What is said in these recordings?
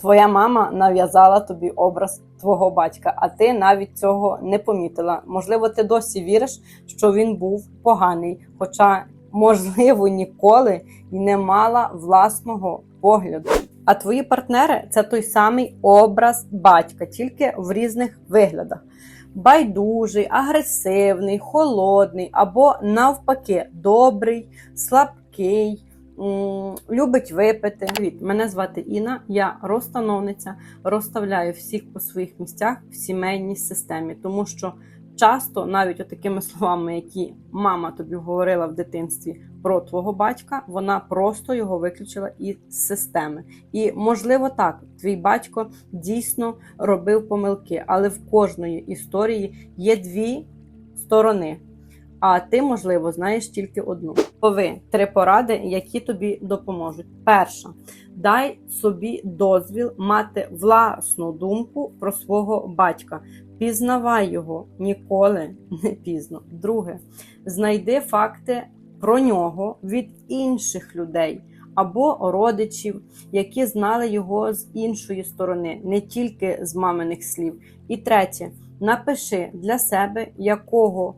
Твоя мама нав'язала тобі образ твого батька, а ти навіть цього не помітила. Можливо, ти досі віриш, що він був поганий, хоча, можливо, ніколи і не мала власного погляду. А твої партнери це той самий образ батька, тільки в різних виглядах: байдужий, агресивний, холодний або навпаки, добрий, слабкий. Любить випити. Привіт, мене звати Інна, я розстановниця, розставляю всіх по своїх місцях в сімейній системі, тому що часто, навіть такими словами, які мама тобі говорила в дитинстві про твого батька, вона просто його виключила із системи. І можливо так, твій батько дійсно робив помилки, але в кожної історії є дві сторони. А ти, можливо, знаєш тільки одну. Лови три поради, які тобі допоможуть. Перша, дай собі дозвіл мати власну думку про свого батька. Пізнавай його ніколи не пізно. Друге, знайди факти про нього від інших людей або родичів, які знали його з іншої сторони, не тільки з маминих слів. І третє, напиши для себе, якого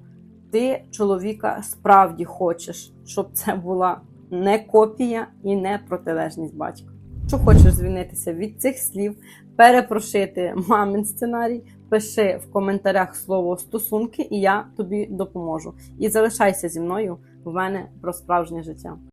ти чоловіка справді хочеш, щоб це була не копія і не протилежність батька. Якщо хочеш звільнитися від цих слів, перепрошити мамин сценарій, пиши в коментарях слово стосунки, і я тобі допоможу. І залишайся зі мною в мене про справжнє життя.